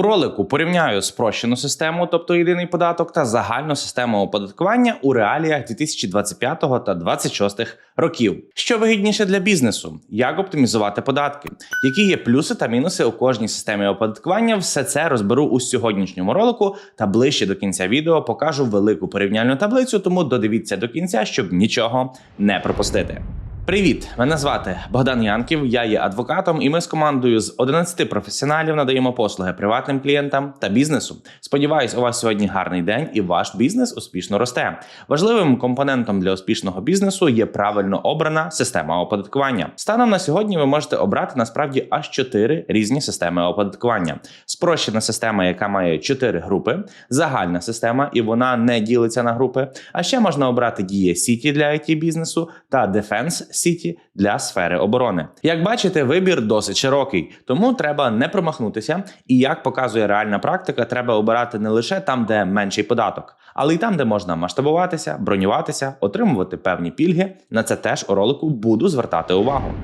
У ролику порівняю спрощену систему, тобто єдиний податок, та загальну систему оподаткування у реаліях 2025 та 2026 років. Що вигідніше для бізнесу, як оптимізувати податки, які є плюси та мінуси у кожній системі оподаткування. Все це розберу у сьогоднішньому ролику та ближче до кінця відео покажу велику порівняльну таблицю, тому додивіться до кінця, щоб нічого не пропустити. Привіт, мене звати Богдан Янків. Я є адвокатом, і ми з командою з 11 професіоналів надаємо послуги приватним клієнтам та бізнесу. Сподіваюсь, у вас сьогодні гарний день і ваш бізнес успішно росте. Важливим компонентом для успішного бізнесу є правильно обрана система оподаткування. Станом на сьогодні ви можете обрати насправді аж 4 різні системи оподаткування. Спрощена система, яка має 4 групи, загальна система, і вона не ділиться на групи. А ще можна обрати дія Сіті для it бізнесу та Defense Сіті для сфери оборони. Як бачите, вибір досить широкий, тому треба не промахнутися. І як показує реальна практика, треба обирати не лише там, де менший податок, але й там, де можна масштабуватися, бронюватися, отримувати певні пільги. На це теж у ролику буду звертати увагу.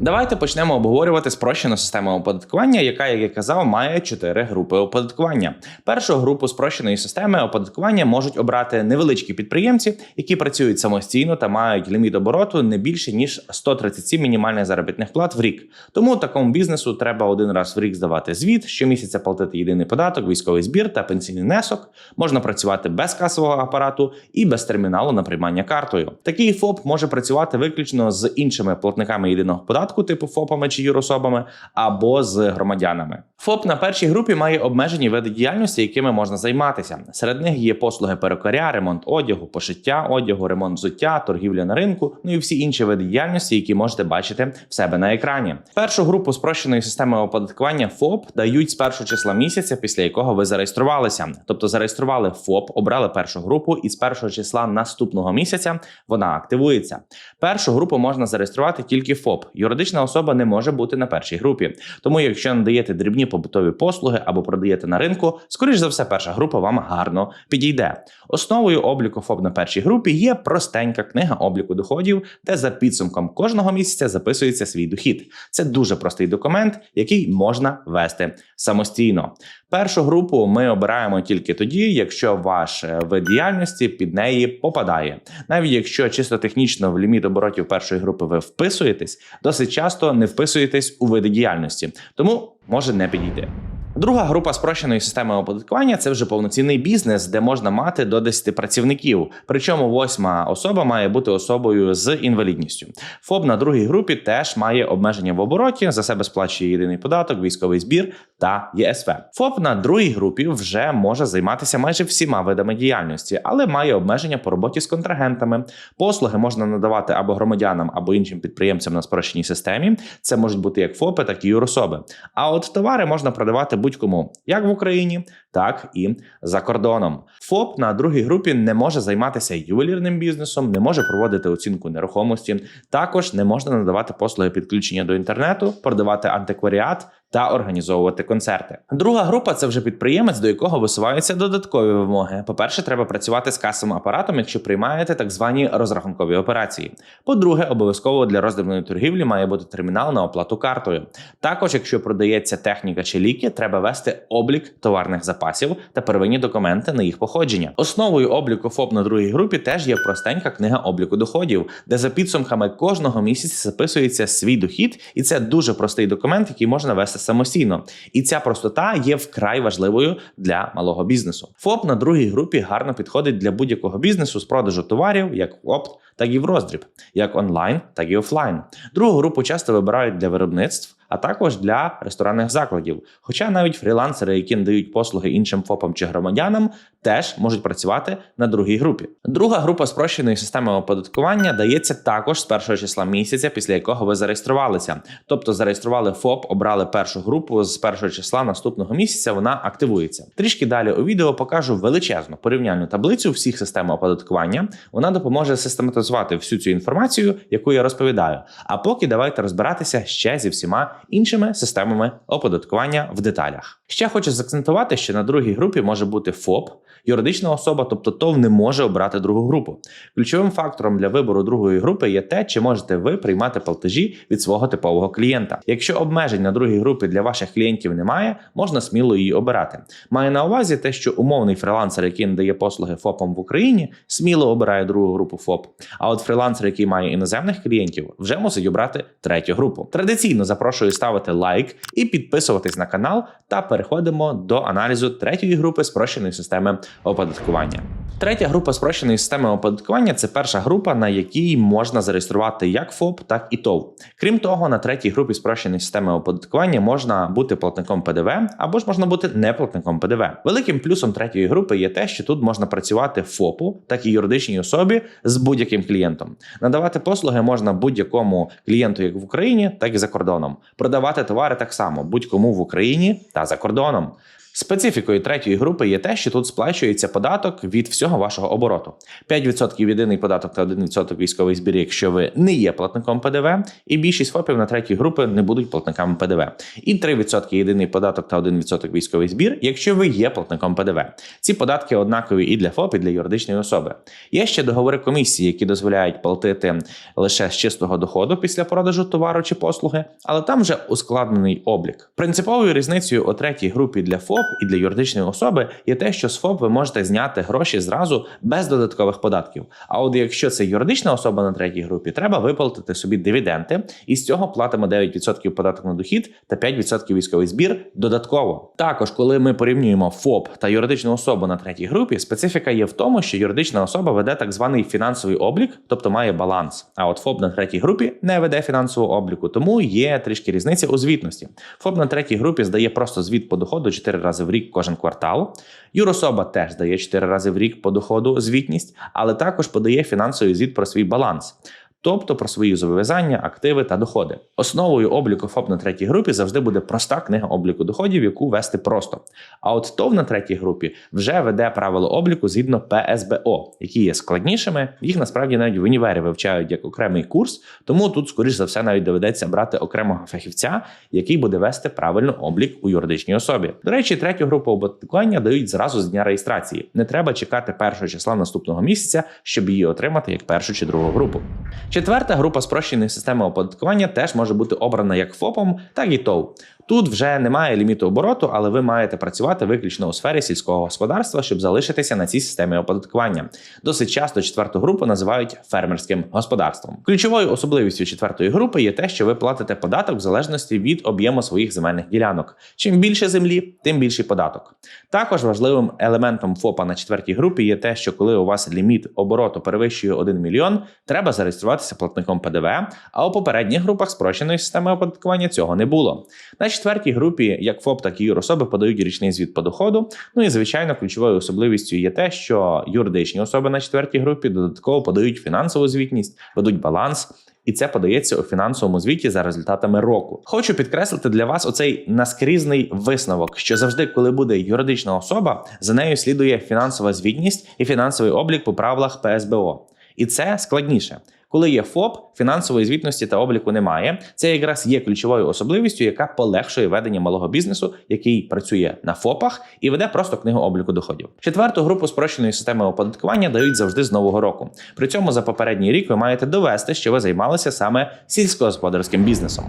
Давайте почнемо обговорювати спрощену систему оподаткування, яка, як я казав, має чотири групи оподаткування. Першу групу спрощеної системи оподаткування можуть обрати невеличкі підприємці, які працюють самостійно та мають ліміт обороту не більше ніж 137 мінімальних заробітних плат в рік. Тому такому бізнесу треба один раз в рік здавати звіт, щомісяця платити єдиний податок, військовий збір та пенсійний внесок. Можна працювати без касового апарату і без терміналу на приймання картою. Такий ФОП може працювати виключно з іншими платниками єдиного податку, типу ФОПами чи юрособами, або з громадянами. ФОП на першій групі має обмежені види діяльності, якими можна займатися. Серед них є послуги перукаря, ремонт одягу, пошиття одягу, ремонт взуття, торгівля на ринку, ну і всі інші види діяльності, які можете бачити в себе на екрані. Першу групу спрощеної системи оподаткування ФОП дають з першого числа місяця, після якого ви зареєструвалися. Тобто зареєстрували ФОП, обрали першу групу, і з першого числа наступного місяця вона активується. Першу групу можна зареєструвати тільки ФОП. Юридична особа не може бути на першій групі. Тому, якщо надаєте дрібні побутові послуги або продаєте на ринку, скоріш за все, перша група вам гарно підійде. Основою обліку ФОП на першій групі є простенька книга обліку доходів, де за підсумком кожного місяця записується свій дохід. Це дуже простий документ, який можна вести самостійно. Першу групу ми обираємо тільки тоді, якщо ваш е, вид діяльності під неї попадає. Навіть якщо чисто технічно в ліміт оборотів першої групи ви вписуєтесь, досить часто не вписуєтесь у види діяльності, тому може не підійти. Друга група спрощеної системи оподаткування це вже повноцінний бізнес, де можна мати до 10 працівників. Причому восьма особа має бути особою з інвалідністю. ФОБ на другій групі теж має обмеження в обороті, за себе сплачує єдиний податок, військовий збір та ЄСВ. ФОП на другій групі вже може займатися майже всіма видами діяльності, але має обмеження по роботі з контрагентами. Послуги можна надавати або громадянам, або іншим підприємцям на спрощеній системі. Це можуть бути як ФОПи, так і юрособи. А от товари можна продавати будь-кому, як в Україні, так і за кордоном. ФОП на другій групі не може займатися ювелірним бізнесом, не може проводити оцінку нерухомості. Також не можна надавати послуги підключення до інтернету, продавати антикваріат та організовувати концерти. Друга група це вже підприємець, до якого висуваються додаткові вимоги. По-перше, треба працювати з касовим апаратом, якщо приймаєте так звані розрахункові операції. По-друге, обов'язково для роздільної торгівлі має бути термінал на оплату картою. Також, якщо продається техніка чи ліки, треба вести облік товарних запасів та первинні документи на їх походження. Основою обліку ФОП на другій групі теж є простенька книга обліку доходів, де за підсумками кожного місяця записується свій дохід, і це дуже простий документ, який можна вести самостійно. І ця простота є вкрай важливою для малого бізнесу. ФОП на другій групі гарно підходить для будь-якого бізнесу з продажу товарів, як опт, так і в роздріб, як онлайн, так і офлайн. Другу групу часто вибирають для виробництв. А також для ресторанних закладів. Хоча навіть фрілансери, які надають послуги іншим ФОПам чи громадянам, теж можуть працювати на другій групі. Друга група спрощеної системи оподаткування дається також з першого числа місяця, після якого ви зареєструвалися. Тобто зареєстрували ФОП, обрали першу групу з першого числа наступного місяця. Вона активується. Трішки далі у відео покажу величезну порівняльну таблицю всіх систем оподаткування. Вона допоможе систематизувати систематизувати всю цю інформацію, яку я розповідаю. А поки давайте розбиратися ще зі всіма іншими системами оподаткування в деталях. Ще хочу закцентувати, що на другій групі може бути ФОП, юридична особа, тобто ТОВ не може обрати другу групу. Ключовим фактором для вибору другої групи є те, чи можете ви приймати платежі від свого типового клієнта. Якщо обмежень на другій групі для ваших клієнтів немає, можна сміло її обирати. Маю на увазі те, що умовний фрилансер, який надає послуги ФОПам в Україні, сміло обирає другу групу ФОП. А от фрилансер, який має іноземних клієнтів, вже мусить обрати третю групу. Традиційно запрошую ставити лайк і підписуватись на канал, та переходимо до аналізу третьої групи спрощеної системи оподаткування. Третя група спрощеної системи оподаткування це перша група, на якій можна зареєструвати як ФОП, так і ТОВ. Крім того, на третій групі спрощеної системи оподаткування можна бути платником ПДВ або ж можна бути неплатником ПДВ. Великим плюсом третьої групи є те, що тут можна працювати ФОПу, так і юридичній особі з будь-яким клієнтом. Надавати послуги можна будь-якому клієнту як в Україні, так і за кордоном. Продавати товари так само будь-кому в Україні та за кордоном. Специфікою третьої групи є те, що тут сплачується податок від всього вашого обороту. 5% єдиний податок та 1% військовий збір, якщо ви не є платником ПДВ, і більшість ФОПів на третій групи не будуть платниками ПДВ. І 3% єдиний податок та 1% військовий збір, якщо ви є платником ПДВ. Ці податки однакові і для ФОП, і для юридичної особи. Є ще договори комісії, які дозволяють платити лише з чистого доходу після продажу товару чи послуги, але там вже ускладнений облік. Принциповою різницею у третій групі для ФОП і для юридичної особи є те, що з ФОП ви можете зняти гроші зразу без додаткових податків. А от якщо це юридична особа на третій групі, треба виплатити собі дивіденти, і з цього платимо 9% податок на дохід та 5% військовий збір додатково. Також, коли ми порівнюємо ФОП та юридичну особу на третій групі, специфіка є в тому, що юридична особа веде так званий фінансовий облік, тобто має баланс. А от ФОП на третій групі не веде фінансового обліку, тому є трішки різниця у звітності. ФОП на третій групі здає просто звіт по доходу 4 рази в рік кожен квартал. Юрособа теж здає 4 рази в рік по доходу звітність, але також подає фінансовий звіт про свій баланс. Тобто про свої зобов'язання, активи та доходи. Основою обліку ФОП на третій групі завжди буде проста книга обліку доходів, яку вести просто. А от ТОВ на третій групі вже веде правило обліку згідно ПСБО, які є складнішими. Їх насправді навіть в універі вивчають як окремий курс, тому тут, скоріш за все, навіть доведеться брати окремого фахівця, який буде вести правильно облік у юридичній особі. До речі, третю групу оподаткування дають зразу з дня реєстрації. Не треба чекати першого числа наступного місяця, щоб її отримати як першу чи другу групу. Четверта група спрощеної системи оподаткування теж може бути обрана як ФОПом, так і ТОВ. Тут вже немає ліміту обороту, але ви маєте працювати виключно у сфері сільського господарства, щоб залишитися на цій системі оподаткування. Досить часто четверту групу називають фермерським господарством. Ключовою особливістю четвертої групи є те, що ви платите податок в залежності від об'єму своїх земельних ділянок. Чим більше землі, тим більший податок. Також важливим елементом ФОПа на четвертій групі є те, що коли у вас ліміт обороту перевищує 1 мільйон, треба зареєструватися платником ПДВ. А у попередніх групах спрощеної системи оподаткування цього не було. Четвертій групі, як ФОП, так і юрособи подають річний звіт по доходу. Ну і звичайно, ключовою особливістю є те, що юридичні особи на четвертій групі додатково подають фінансову звітність, ведуть баланс. І це подається у фінансовому звіті за результатами року. Хочу підкреслити для вас оцей наскрізний висновок, що завжди, коли буде юридична особа, за нею слідує фінансова звітність і фінансовий облік по правилах ПСБО. І це складніше. Коли є ФОП, фінансової звітності та обліку немає. Це якраз є ключовою особливістю, яка полегшує ведення малого бізнесу, який працює на ФОПах і веде просто книгу обліку доходів. Четверту групу спрощеної системи оподаткування дають завжди з нового року. При цьому за попередній рік ви маєте довести, що ви займалися саме сільськогосподарським бізнесом.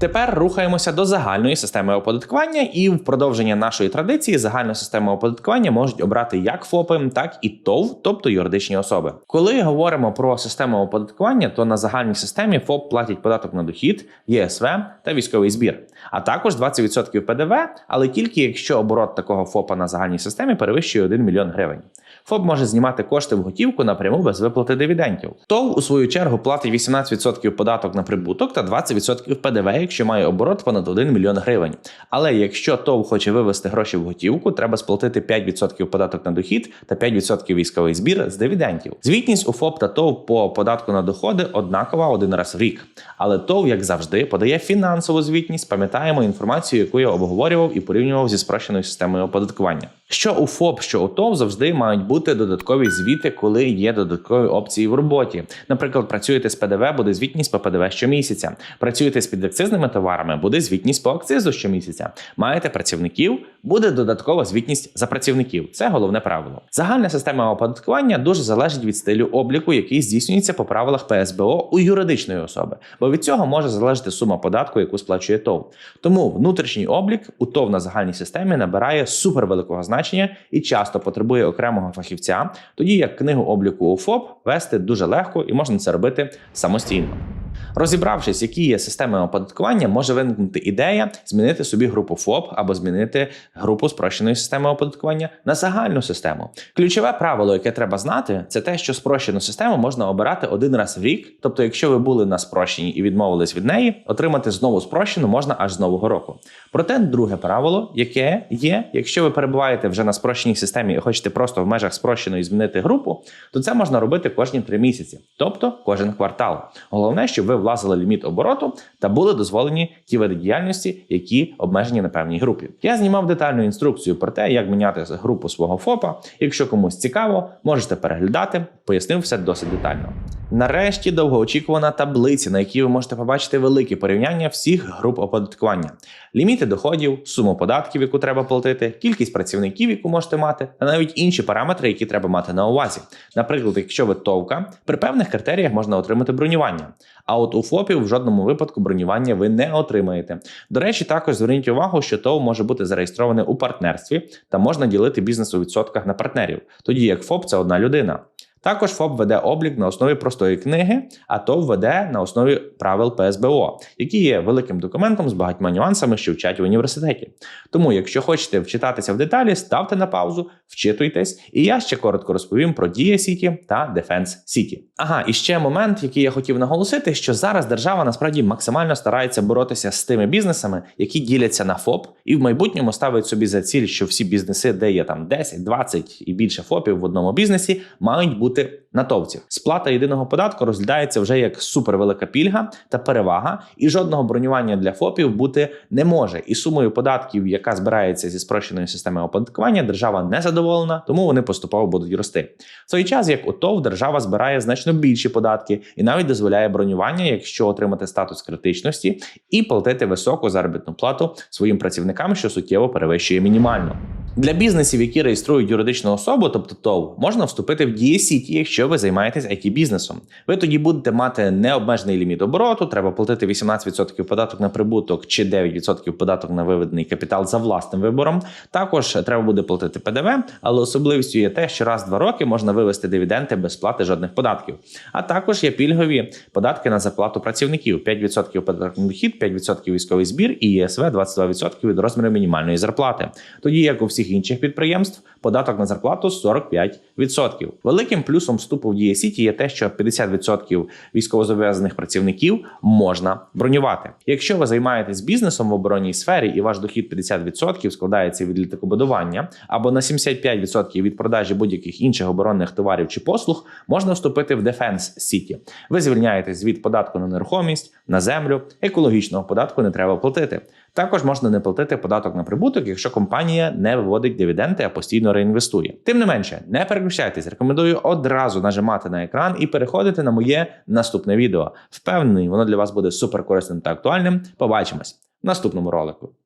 Тепер рухаємося до загальної системи оподаткування, і в продовження нашої традиції загальну систему оподаткування можуть обрати як ФОПи, так і ТОВ, тобто юридичні особи. Коли говоримо про систему оподаткування, то на загальній системі ФОП платять податок на дохід, ЄСВ та військовий збір, а також 20% ПДВ, але тільки якщо оборот такого ФОПа на загальній системі перевищує 1 мільйон гривень. ФОП може знімати кошти в готівку напряму без виплати дивідендів. ТОВ у свою чергу платить 18% податок на прибуток та 20% ПДВ, якщо має оборот понад 1 мільйон гривень. Але якщо ТОВ хоче вивести гроші в готівку, треба сплатити 5% податок на дохід та 5% військовий збір з дивідендів. Звітність у ФОП та ТОВ по податку на доходи однакова один раз в рік. Але ТОВ, як завжди, подає фінансову звітність. Пам'ятаємо інформацію, яку я обговорював і порівнював зі спрощеною системою оподаткування. Що у ФОП, що у ТОВ завжди мають бути додаткові звіти, коли є додаткові опції в роботі. Наприклад, працюєте з ПДВ, буде звітність по ПДВ щомісяця. Працюєте з підакцизними товарами, буде звітність по акцизу щомісяця. Маєте працівників, буде додаткова звітність за працівників. Це головне правило. Загальна система оподаткування дуже залежить від стилю обліку, який здійснюється по правилах ПСБО у юридичної особи, бо від цього може залежати сума податку, яку сплачує ТОВ. Тому внутрішній облік у ТОВ на загальній системі набирає супервеликого значення і часто потребує окремого фахівця, тоді як книгу обліку у ФОП вести дуже легко і можна це робити самостійно. Розібравшись, які є системи оподаткування, може виникнути ідея змінити собі групу ФОП або змінити групу спрощеної системи оподаткування на загальну систему. Ключове правило, яке треба знати, це те, що спрощену систему можна обирати один раз в рік. Тобто, якщо ви були на спрощеній і відмовились від неї, отримати знову спрощену можна аж з нового року. Проте друге правило, яке є, якщо ви перебуваєте вже на спрощеній системі і хочете просто в межах спрощеної змінити групу, то це можна робити кожні три місяці, тобто кожен квартал. Головне, щоб ви влазили ліміт обороту та були дозволені ті види діяльності, які обмежені на певній групі. Я знімав детальну інструкцію про те, як міняти групу свого ФОПа. Якщо комусь цікаво, можете переглядати. Пояснив все досить детально. Нарешті довгоочікувана таблиця, на якій ви можете побачити велике порівняння всіх груп оподаткування: ліміти доходів, суму податків, яку треба платити, кількість працівників, яку можете мати, та навіть інші параметри, які треба мати на увазі. Наприклад, якщо ви товка, при певних критеріях можна отримати бронювання. А от у ФОПів в жодному випадку бронювання ви не отримаєте. До речі, також зверніть увагу, що ТОВ може бути зареєстроване у партнерстві та можна ділити бізнес у відсотках на партнерів, тоді як ФОП це одна людина. Також ФОП веде облік на основі простої книги, а ТОВ веде на основі правил ПСБО, які є великим документом з багатьма нюансами, що вчать в університеті. Тому, якщо хочете вчитатися в деталі, ставте на паузу, вчитуйтесь, і я ще коротко розповім про Дія Сіті та Defense Сіті. Ага, і ще момент, який я хотів наголосити, що зараз держава насправді максимально старається боротися з тими бізнесами, які діляться на ФОП, і в майбутньому ставить собі за ціль, що всі бізнеси, де є там 10, 20 і більше ФОПів в одному бізнесі, мають бути натовців. Сплата єдиного податку розглядається вже як супервелика пільга та перевага, і жодного бронювання для ФОПів бути не може. І сумою податків, яка збирається зі спрощеної системи оподаткування, держава не задоволена, тому вони поступово будуть рости. В той час, як у ТОВ, держава збирає значно більші податки і навіть дозволяє бронювання, якщо отримати статус критичності, і платити високу заробітну плату своїм працівникам, що суттєво перевищує мінімальну. Для бізнесів, які реєструють юридичну особу, тобто ТОВ, можна вступити в Дія Сіті, якщо ви займаєтесь it бізнесом. Ви тоді будете мати необмежений ліміт обороту, треба платити 18% податок на прибуток чи 9% податок на виведений капітал за власним вибором. Також треба буде платити ПДВ, але особливістю є те, що раз в два роки можна вивести дивіденди без сплати жодних податків. А також є пільгові податки на зарплату працівників: 5% податок на дохід, 5% військовий збір і ЄСВ 22% від розміру мінімальної зарплати. Тоді як у всіх інших підприємств податок на зарплату 45%. Великим плюсом вступу в Дія Сіті є те, що 50% військовозобов'язаних працівників можна бронювати. Якщо ви займаєтесь бізнесом в оборонній сфері і ваш дохід 50% складається від літакобудування або на 75% від продажі будь-яких інших оборонних товарів чи послуг, можна вступити в Defense City. Ви звільняєтесь від податку на нерухомість, на землю, екологічного податку не треба платити. Також можна не платити податок на прибуток, якщо компанія не виводить дивіденди, а постійно реінвестує. Тим не менше, не переключайтесь. Рекомендую одразу нажимати на екран і переходити на моє наступне відео. Впевнений, воно для вас буде суперкорисним та актуальним. Побачимось в наступному ролику.